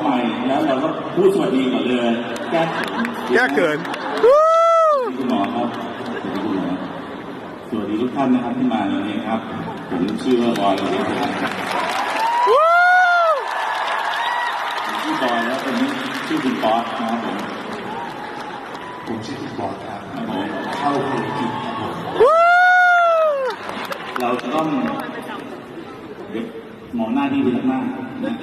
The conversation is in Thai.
ๆเราจะขอใหม่แล้วเราก็พูดสวัสดีก่อนเลย แก้เขินแก้เขินวู้คุณหมอครับคุณหมอสวัสดีทุกท่านนะครับที่มาในวันนี้ครับ ผมชื่อว่าบอยนะครับวู้ผมชื่อบอยแล้วคนนี้ชื่อคุณป๊อตนะครับผมผมชื่อคุณบอลครับครับผมเข้าธุรกิจครับผมวู้เราจะต้องเดี๋ยวมองหน้าที่ดีมากๆนะ